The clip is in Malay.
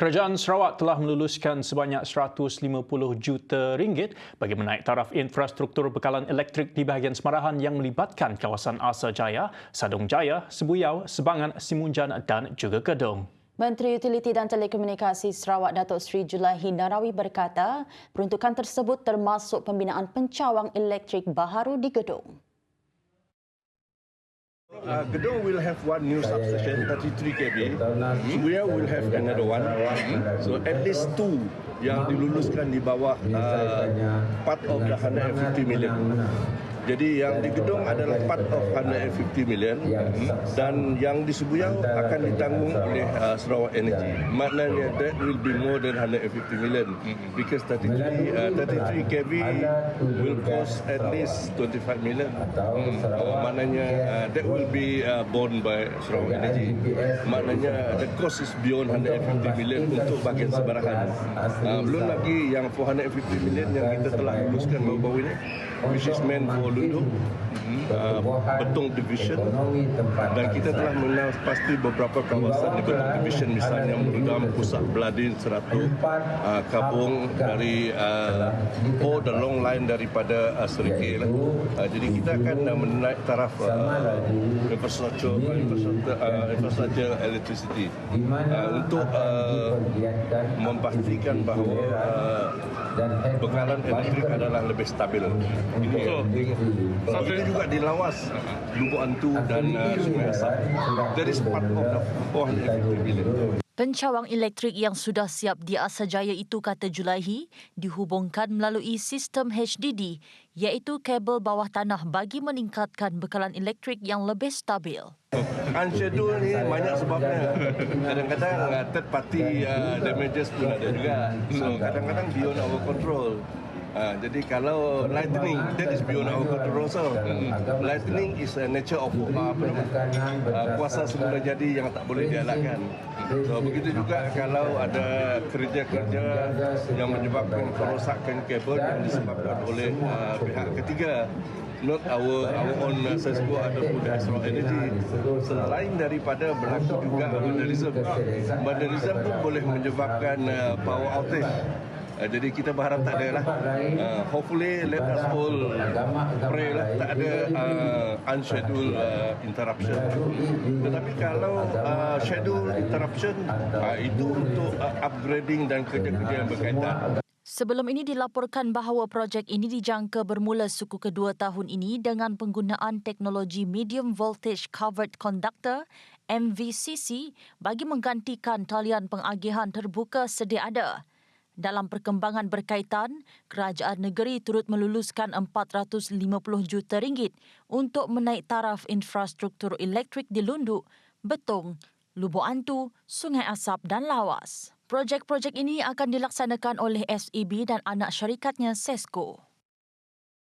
Kerajaan Sarawak telah meluluskan sebanyak 150 juta ringgit bagi menaik taraf infrastruktur bekalan elektrik di bahagian Semarahan yang melibatkan kawasan Asa Jaya, Sadong Jaya, Sebuyau, Sebangan, Simunjan dan juga Kedong. Menteri Utiliti dan Telekomunikasi Sarawak Datuk Seri Julahi Narawi berkata, peruntukan tersebut termasuk pembinaan pencawang elektrik baharu di Gedong. Uh, Gedong will have one new substation, 33 kV. Suria will have another one. So at least two yang diluluskan di bawah uh, part of the 150 million. Jadi yang di Gedong adalah part of 150 million dan yang di Subuyang akan ditanggung oleh uh, Sarawak Energy. Maknanya that will be more than 150 million because 33 uh, 33 kV will cost at least 25 million. Uh, maknanya uh, that will be uh, borne by Sarawak Energy. Maknanya the cost is beyond 150 million untuk bahagian sebarahan. Uh, belum lagi yang 450 million yang kita telah luluskan baru-baru ini which is meant for Lundu, uh, Betong Division. dan kita telah mengenal pasti beberapa kawasan di Betong Division misalnya Murugam, Pusat Beladin, Seratu, uh, Kabung dari uh, oh the long line daripada uh. Lah. Uh, jadi kita akan uh, menaik taraf uh, infrastruktur infrastruktur, uh, infrastruktur electricity uh, untuk uh, memastikan bahawa uh, bekalan elektrik adalah lebih stabil. Ini so, juga di Lawas, Lubuk Antu dan uh, Sungai Asap. Dari sepat of the 450 billion. Pencawang elektrik yang sudah siap di Asajaya itu kata Julaihi dihubungkan melalui sistem HDD iaitu kabel bawah tanah bagi meningkatkan bekalan elektrik yang lebih stabil. Unscheduled ni banyak sebabnya. Kadang-kadang uh, third party uh, damages pun ada juga. So kadang-kadang beyond our control. Uh, jadi kalau lightning, that is beyond our control. Mm. Lightning is a nature of uh, kuasa semula jadi yang tak boleh dielakkan. So begitu juga kalau ada kerja-kerja yang menyebabkan kerosakan kabel yang disebabkan oleh uh, pihak ketiga not our our own Cisco ataupun Astro Energy selain daripada berlaku juga vandalism vandalism pun boleh menyebabkan uh, power outage Uh, jadi kita berharap tak ada lah. Uh, hopefully let us all pray lah tak ada uh, unscheduled uh, interruption. Tetapi kalau uh, schedule interruption uh, itu untuk uh, upgrading dan kerja-kerja yang berkaitan. Sebelum ini dilaporkan bahawa projek ini dijangka bermula suku kedua tahun ini dengan penggunaan teknologi medium voltage covered conductor MVCC bagi menggantikan talian pengagihan terbuka sedia ada. Dalam perkembangan berkaitan, kerajaan negeri turut meluluskan 450 juta ringgit untuk menaik taraf infrastruktur elektrik di Lundu, Betong, Lubuk Antu, Sungai Asap dan Lawas. Projek-projek ini akan dilaksanakan oleh SEB dan anak syarikatnya SESCO.